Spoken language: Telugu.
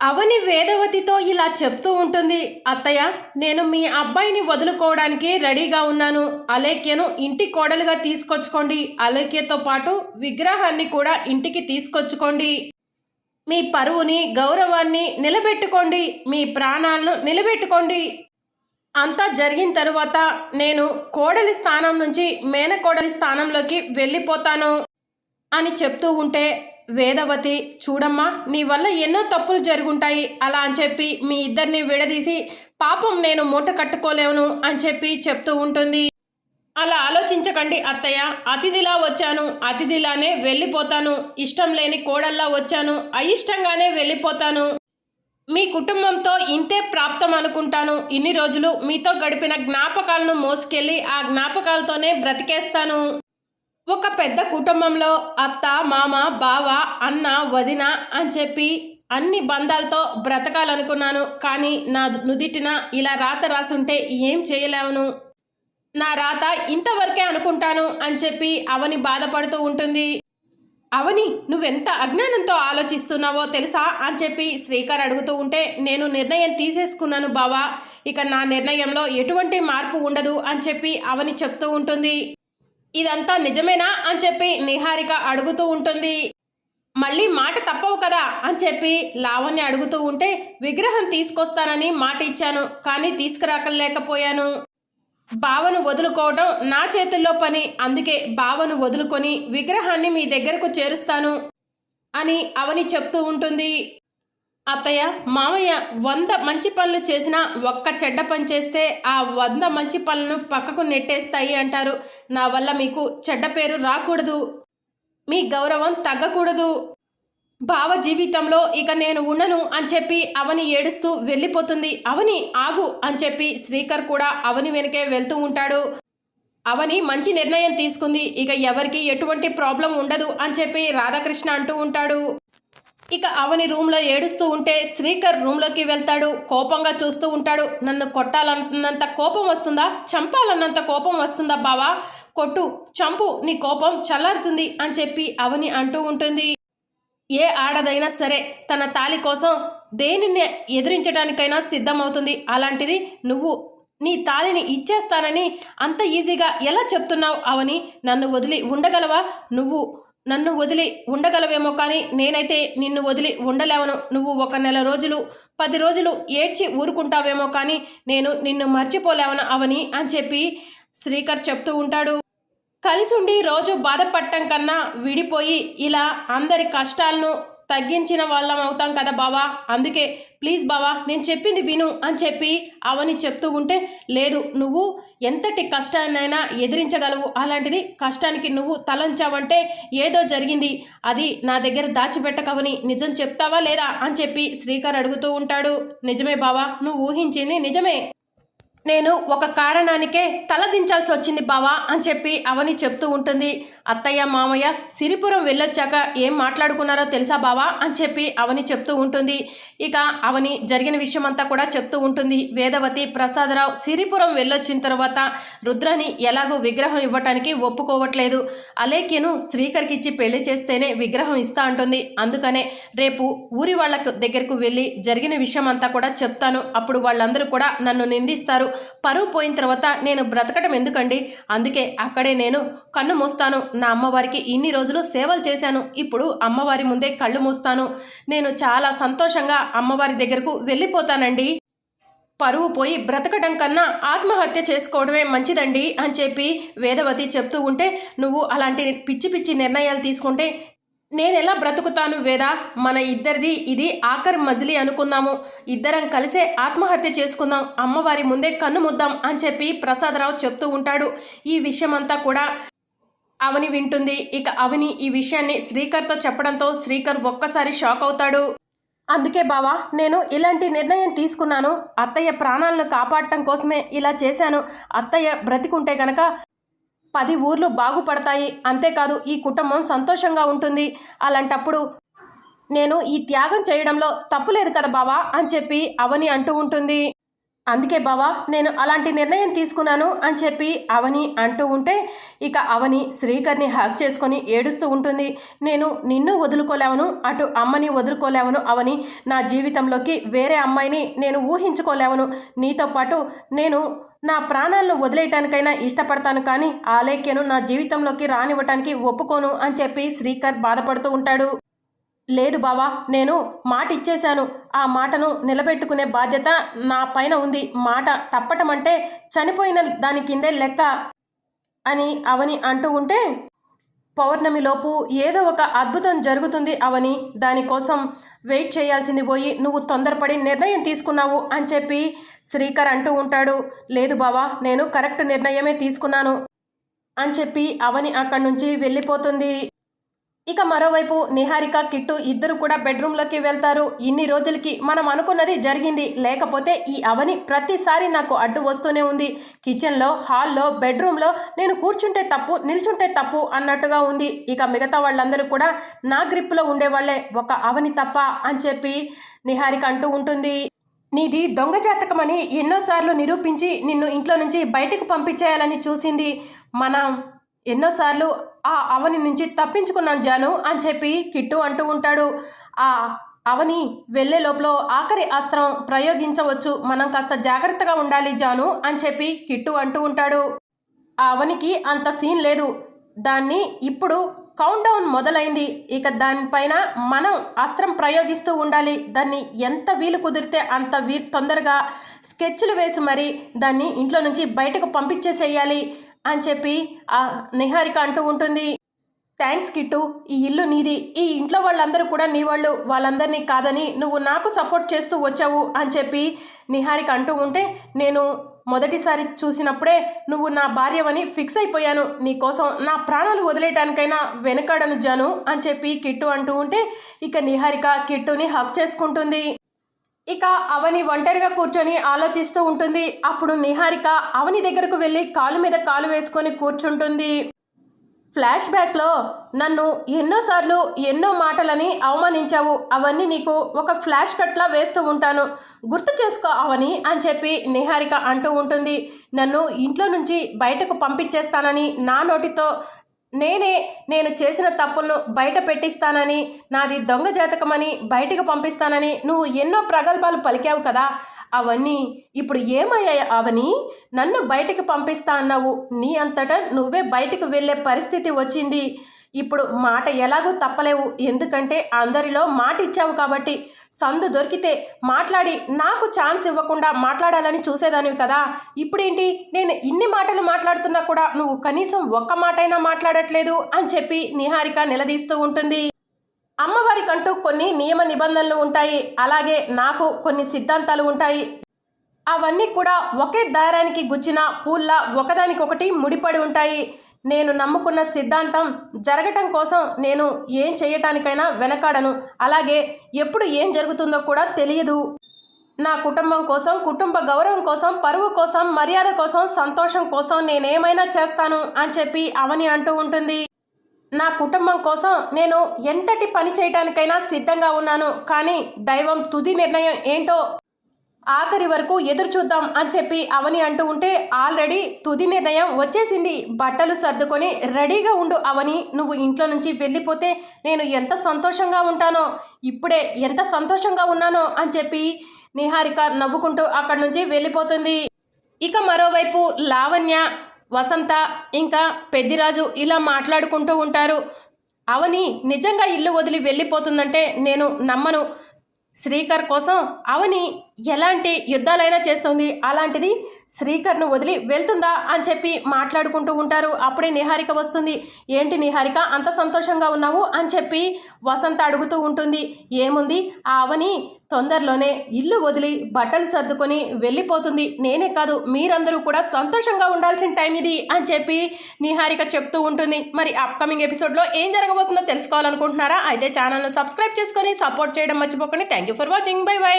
అవని వేదవతితో ఇలా చెప్తూ ఉంటుంది అత్తయ్య నేను మీ అబ్బాయిని వదులుకోవడానికి రెడీగా ఉన్నాను. అలేఖ్యను ఇంటి కోడలుగా తీసుకొచ్చుకోండి. అలేఖ్యతో పాటు విగ్రహాన్ని కూడా ఇంటికి తీసుకొచ్చుకోండి. మీ పరువుని గౌరవాన్ని నిలబెట్టుకోండి. మీ ప్రాణాలను నిలబెట్టుకోండి. అంతా జరిగిన తరువాత నేను కోడలి స్థానం నుంచి మేనకోడలి స్థానంలోకి వెళ్ళిపోతాను అని చెప్తూ ఉంటే వేదవతి చూడమ్మా నీ వల్ల ఎన్నో తప్పులు జరుగుంటాయి. అలా అని చెప్పి మీ ఇద్దరిని విడదీసి పాపం నేను మూట కట్టుకోలేను అని చెప్పి చెప్తూ ఉంటుంది. అలా ఆలోచించకండి అత్తయ్య. అతిథిలా వచ్చాను. అతిథిలానే వెళ్ళిపోతాను. ఇష్టం లేని కోడల్లా వచ్చాను. అయిష్టంగానే వెళ్ళిపోతాను. మీ కుటుంబంతో ఇంతే ప్రాప్తం అనుకుంటాను. ఇన్ని రోజులు మీతో గడిపిన జ్ఞాపకాలను మోసుకెళ్ళి ఆ జ్ఞాపకాలతోనే బ్రతికేస్తాను. ఒక పెద్ద కుటుంబంలో అత్త మామ బావ అన్న వదిన అని చెప్పి అన్ని బంధాలతో బ్రతకాలనుకున్నాను. కానీ నా నుదిటిన ఇలా రాత రాసుంటే ఏం చేయలేవను? నా రాత ఇంతవరకే అనుకుంటాను అని చెప్పి అవని బాధపడుతూ ఉంటుంది. అవని నువ్వెంత అజ్ఞానంతో ఆలోచిస్తున్నావో తెలుసా అని చెప్పి శ్రీకర్ అడుగుతూ ఉంటే నేను నిర్ణయం తీసేసుకున్నాను బావా. ఇక నా నిర్ణయంలో ఎటువంటి మార్పు ఉండదు అని చెప్పి అవని చెప్తూ ఉంటుంది. ఇదంతా నిజమేనా అని చెప్పి నిహారిక అడుగుతూ ఉంటుంది. మళ్ళీ మాట తప్పవు కదా అని చెప్పి లావణ్య అడుగుతూ ఉంటే విగ్రహం తీసుకొస్తానని మాట ఇచ్చాను కానీ తీసుకురాకలేకపోయాను. బావను వదులుకోవడం నా చేతుల్లో పని అందుకే బావను వదులుకొని విగ్రహాన్ని మీ దగ్గరకు చేరుస్తాను అని అవని చెప్తూ ఉంటుంది. అత్తయ్య మామయ్య వంద మంచి పనులు చేసినా ఒక్క చెడ్డ పని చేస్తే ఆ వంద మంచి పనులను పక్కకు నెట్టేస్తాయి అంటారు. నా వల్ల మీకు చెడ్డ పేరు రాకూడదు. మీ గౌరవం తగ్గకూడదు. భావ జీవితంలో ఇక నేను ఉండను అని చెప్పి అవని ఏడుస్తూ వెళ్ళిపోతుంది. అవని ఆగు అని చెప్పి శ్రీకర్ కూడా అవని వెనకే వెళ్తూ ఉంటాడు. అవని మంచి నిర్ణయం తీసుకుంది. ఇక ఎవరికి ఎటువంటి ప్రాబ్లం ఉండదు అని చెప్పి రాధాకృష్ణ అంటూ ఉంటాడు. ఇక అవని రూమ్లో ఏడుస్తూ ఉంటే శ్రీకర్ రూమ్లోకి వెళ్తాడు. కోపంగా చూస్తూ ఉంటాడు. నన్ను కొట్టాలన్నంత కోపం వస్తుందా? చంపాలన్నంత కోపం వస్తుందా బావా? కొట్టు చంపు నీ కోపం చల్లారుతుంది అని చెప్పి అవని అంటూ ఉంటుంది. ఏ ఆడదైనా సరే తన తాలి కోసం దేనిని ఎదిరించడానికైనా సిద్ధమవుతుంది. అలాంటిది నువ్వు నీ తాలిని ఇచ్చేస్తానని అంత ఈజీగా ఎలా చెప్తున్నావు అవని? నన్ను వదిలి ఉండగలవా? నువ్వు నన్ను వదిలి ఉండగలవేమో కానీ నేనైతే నిన్ను వదిలి ఉండలేవను. నువ్వు ఒక నెల రోజులు పది రోజులు ఏడ్చి ఊరుకుంటావేమో కానీ నేను నిన్ను మర్చిపోలేవను అవని అని చెప్పి శ్రీకర్ చెప్తూ ఉంటాడు. కలిసి ఉండి రోజు బాధపడటం కన్నా విడిపోయి ఇలా అందరి కష్టాలను తగ్గించిన వాళ్ళం అవుతాం కదా బావా? అందుకే ప్లీజ్ బావా నేను చెప్పింది విను అని చెప్పి అవని చెప్తూ ఉంటే లేదు నువ్వు ఎంతటి కష్టాన్నైనా ఎదిరించగలవు. అలాంటిది కష్టానికి నువ్వు తలంచావంటే ఏదో జరిగింది. అది నా దగ్గర దాచిపెట్టకవని నిజం చెప్తావా లేదా అని చెప్పి శ్రీకర్ అడుగుతూ ఉంటాడు. నిజమే బావా నువ్వు ఊహించింది నిజమే. నేను ఒక కారణానికే తలదించాల్సి వచ్చింది బావా అని చెప్పి అవని చెప్తూ ఉంటుంది. అత్తయ్య మామయ్య సిరిపురం వెళ్ళొచ్చాక ఏం మాట్లాడుకున్నారో తెలుసా బావా అని చెప్పి అవని చెప్తూ ఉంటుంది. ఇక అవని జరిగిన విషయం అంతా కూడా చెప్తూ ఉంటుంది. వేదవతి ప్రసాదరావు సిరిపురం వెళ్ళొచ్చిన తర్వాత రుద్రని ఎలాగో విగ్రహం ఇవ్వటానికి ఒప్పుకోవట్లేదు. అలేఖ్యను శ్రీకర్కి ఇచ్చి పెళ్ళి చేస్తేనే విగ్రహం ఇస్తా అంటుంది. అందుకనే రేపు ఊరి వాళ్ళ దగ్గరకు వెళ్ళి జరిగిన విషయం అంతా కూడా చెప్తాను. అప్పుడు వాళ్ళందరూ కూడా నన్ను నిందిస్తారు. పరువు పోయిన తర్వాత నేను బ్రతకడం ఎందుకండి? అందుకే అక్కడే నేను కన్ను మూస్తాను. నా అమ్మవారికి ఇన్ని రోజులు సేవలు చేశాను. ఇప్పుడు అమ్మవారి ముందే కళ్ళు మూస్తాను. నేను చాలా సంతోషంగా అమ్మవారి దగ్గరకు వెళ్ళిపోతానండి. పరువు పోయి బ్రతకడం కన్నా ఆత్మహత్య చేసుకోవడమే మంచిదండి అని చెప్పి వేదవతి చెప్తూ ఉంటే నువ్వు అలాంటి పిచ్చి పిచ్చి నిర్ణయాలు తీసుకుంటే నేను ఎలా బ్రతుకుతాను వేదా? మన ఇద్దరిది ఇది ఆఖరి మజిలీ అనుకుందాము. ఇద్దరం కలిసే ఆత్మహత్య చేసుకుందాం. అమ్మవారి ముందే కన్ను ముద్దాం అని చెప్పి ప్రసాదరావు చెప్తూ ఉంటాడు. ఈ విషయమంతా కూడా అవని వింటుంది. ఇక అవని ఈ విషయాన్ని శ్రీకర్తో చెప్పడంతో శ్రీకర్ ఒక్కసారి షాక్ అవుతాడు. అందుకే బావా నేను ఇలాంటి నిర్ణయం తీసుకున్నాను. అత్తయ్య ప్రాణాలను కాపాడటం కోసమే ఇలా చేశాను. అత్తయ్య బ్రతికుంటే గనక పది ఊర్లు బాగుపడతాయి. అంతేకాదు ఈ కుటుంబం సంతోషంగా ఉంటుంది. అలాంటప్పుడు నేను ఈ త్యాగం చేయడంలో తప్పులేదు కదా బావా అని చెప్పి అవని అంటూ ఉంటుంది. అందుకే బావా నేను అలాంటి నిర్ణయం తీసుకున్నాను అని చెప్పి అవని అంటూ ఉంటే ఇక అవని శ్రీకర్ని హక్ చేసుకొని ఏడుస్తూ ఉంటుంది. నేను నిన్ను వదులుకోలేవను అటు అమ్మని వదులుకోలేవను అవని నా జీవితంలోకి వేరే అమ్మాయిని నేను ఊహించుకోలేవను. నీతో పాటు నేను నా ప్రాణాలను వదిలేయటానికైనా ఇష్టపడతాను కానీ ఆలేఖ్యను నా జీవితంలోకి రానివ్వటానికి ఒప్పుకోను అని చెప్పి శ్రీకర్ బాధపడుతూ ఉంటాడు. లేదు బావా నేను మాట ఇచ్చేశాను ఆ మాటను నిలబెట్టుకునే బాధ్యత నా పైన ఉంది. మాట తప్పటం అంటే చనిపోయిన దాని కిందే లెక్క అని అవని అంటూ ఉంటే పౌర్ణమిలోపు ఏదో ఒక అద్భుతం జరుగుతుంది అవని. దానికోసం వెయిట్ చేయాల్సింది పోయి నువ్వు తొందరపడి నిర్ణయం తీసుకున్నావు అని చెప్పి శ్రీకర్ అంటూ ఉంటాడు. లేదు బావా నేను కరెక్ట్ నిర్ణయమే తీసుకున్నాను అని చెప్పి అవని అక్కడి నుంచి వెళ్ళిపోతుంది. ఇక మరోవైపు నిహారిక కిట్టు ఇద్దరు కూడా బెడ్రూమ్లోకి వెళ్తారు. ఇన్ని రోజులకి మనం అనుకున్నది జరిగింది. లేకపోతే ఈ అవని ప్రతిసారి నాకు అడ్డు వస్తూనే ఉంది. కిచెన్లో హాల్లో బెడ్రూమ్లో నేను కూర్చుంటే తప్పు నిల్చుంటే తప్పు అన్నట్టుగా ఉంది. ఇక మిగతా వాళ్ళందరూ కూడా నా గ్రిప్లో ఉండేవాళ్ళే. ఒక అవని తప్ప అని చెప్పి నిహారిక అంటూ ఉంటుంది. నీది దొంగ జాతకమని ఎన్నోసార్లు నిరూపించి నిన్ను ఇంట్లో నుంచి బయటకు పంపించేయాలని చూసింది. మనం ఎన్నోసార్లు ఆ అవని నుంచి తప్పించుకున్నాను జాను అని చెప్పి కిట్టు అంటూ ఉంటాడు. ఆ అవని వెళ్ళే లోపల ఆఖరి అస్త్రం ప్రయోగించవచ్చు. మనం కాస్త జాగ్రత్తగా ఉండాలి జాను అని చెప్పి కిట్టు అంటూ ఉంటాడు. ఆ అవనికి అంత సీన్ లేదు. దాన్ని ఇప్పుడు కౌంట్ డౌన్ మొదలైంది. ఇక దానిపైన మనం అస్త్రం ప్రయోగిస్తూ ఉండాలి. దాన్ని ఎంత వీలు కుదిరితే అంత వీలు తొందరగా స్కెచ్లు వేసి మరి దాన్ని ఇంట్లో నుంచి బయటకు పంపించేసేయాలి. అని చెప్పి ఆ నిహారిక అంటూ ఉంటుంది. థ్యాంక్స్ కిట్టు ఈ ఇల్లు నీది. ఈ ఇంట్లో వాళ్ళందరూ కూడా నీ వాళ్ళు. వాళ్ళందరినీ కాదని నువ్వు నాకు సపోర్ట్ చేస్తూ వచ్చావు అని చెప్పి నిహారిక అంటూ ఉంటే నేను మొదటిసారి చూసినప్పుడే నువ్వు నా భార్యవని ఫిక్స్ అయిపోయాను. నీకోసం నా ప్రాణాలు వదిలేయటానికైనా వెనకాడను జాను అని చెప్పి కిట్టు అంటూ ఉంటే ఇక నిహారిక కిట్టుని హక్ చేసుకుంటుంది. ఇక అవని ఒంటరిగా కూర్చొని ఆలోచిస్తూ ఉంటుంది. అప్పుడు నిహారిక అవని దగ్గరకు వెళ్ళి కాలు మీద కాలు వేసుకొని కూర్చుంటుంది. ఫ్లాష్ బ్యాక్లో నన్ను ఎన్నోసార్లు ఎన్నో మాటలని అవమానించావు. అవన్నీ నీకు ఒక ఫ్లాష్ కట్లా వేస్తూ ఉంటాను. గుర్తు చేసుకో అవని అని చెప్పి నిహారిక అంటూ ఉంటుంది. నన్ను ఇంట్లో నుంచి బయటకు పంపించేస్తానని నా నోటితో నేనే నేను చేసిన తప్పులను బయట పెట్టిస్తానని నాది దొంగ జాతకమని బయటకు పంపిస్తానని నువ్వు ఎన్నో ప్రగల్భాలు పలికావు కదా. అవన్నీ ఇప్పుడు ఏమయ్యాయి అవని? నన్ను బయటకు పంపిస్తా అన్నావు. నీ అంతటా నువ్వే బయటకు వెళ్ళే పరిస్థితి వచ్చింది. ఇప్పుడు మాట ఎలాగూ తప్పలేవు. ఎందుకంటే అందరిలో మాట ఇచ్చావు కాబట్టి. సందు దొరికితే మాట్లాడి నాకు ఛాన్స్ ఇవ్వకుండా మాట్లాడాలని చూసేదానివి కదా. ఇప్పుడేంటి? నేను ఇన్ని మాటలు మాట్లాడుతున్నా కూడా నువ్వు కనీసం ఒక్క మాటైనా మాట్లాడట్లేదు అని చెప్పి నిహారిక నిలదీస్తూ ఉంటుంది. అమ్మవారికంటూ కొన్ని నియమ నిబంధనలు ఉంటాయి. అలాగే నాకు కొన్ని సిద్ధాంతాలు ఉంటాయి. అవన్నీ కూడా ఒకే దారానికి గుచ్చిన పూల్లా ఒకదానికొకటి ముడిపడి ఉంటాయి. నేను నమ్ముకున్న సిద్ధాంతం జరగటం కోసం నేను ఏం చేయటానికైనా వెనకాడను. అలాగే ఎప్పుడు ఏం జరుగుతుందో కూడా తెలియదు. నా కుటుంబం కోసం కుటుంబ గౌరవం కోసం పరువు కోసం మర్యాద కోసం సంతోషం కోసం నేనేమైనా చేస్తాను అని చెప్పి అవని అంటూ ఉంటుంది. నా కుటుంబం కోసం నేను ఎంతటి పని చేయటానికైనా సిద్ధంగా ఉన్నాను. కానీ దైవం తుది నిర్ణయం ఏంటో ఆఖరి వరకు ఎదురు చూద్దాం అని చెప్పి అవని అంటూ ఉంటే ఆల్రెడీ తుది నిర్ణయం వచ్చేసింది. బట్టలు సర్దుకొని రెడీగా ఉండు అవని. నువ్వు ఇంట్లో నుంచి వెళ్ళిపోతే నేను ఎంత సంతోషంగా ఉంటానో ఇప్పుడే ఎంత సంతోషంగా ఉన్నానో అని చెప్పి నిహారిక నవ్వుకుంటూ అక్కడి నుంచి వెళ్ళిపోతుంది. ఇక మరోవైపు లావణ్య వసంత ఇంకా పెద్దిరాజు ఇలా మాట్లాడుకుంటూ ఉంటారు. అవని నిజంగా ఇల్లు వదిలి వెళ్ళిపోతుందంటే నేను నమ్మను. శ్రీకర్ కోసం అవని ఎలాంటి యుద్ధాలైనా చేస్తుంది. అలాంటిది శ్రీకర్ను వదిలి వెళ్తుందా అని చెప్పి మాట్లాడుకుంటూ ఉంటారు. అప్పుడే నిహారిక వస్తుంది. ఏంటి నిహారిక అంత సంతోషంగా ఉన్నావు? అని చెప్పి వసంత అడుగుతూ ఉంటుంది. ఏముంది? ఆ అవని తొందరలోనే ఇల్లు వదిలి బట్టలు సర్దుకొని వెళ్ళిపోతుంది. నేనే కాదు మీరందరూ కూడా సంతోషంగా ఉండాల్సిన టైం ఇది అని చెప్పి నిహారిక చెప్తూ ఉంటుంది. మరి అప్కమింగ్ ఎపిసోడ్లో ఏం జరగబోతుందో తెలుసుకోవాలనుకుంటున్నారా? అయితే ఛానల్ను సబ్స్క్రైబ్ చేసుకొని సపోర్ట్ చేయడం మర్చిపోకండి. Thank you for watching bye bye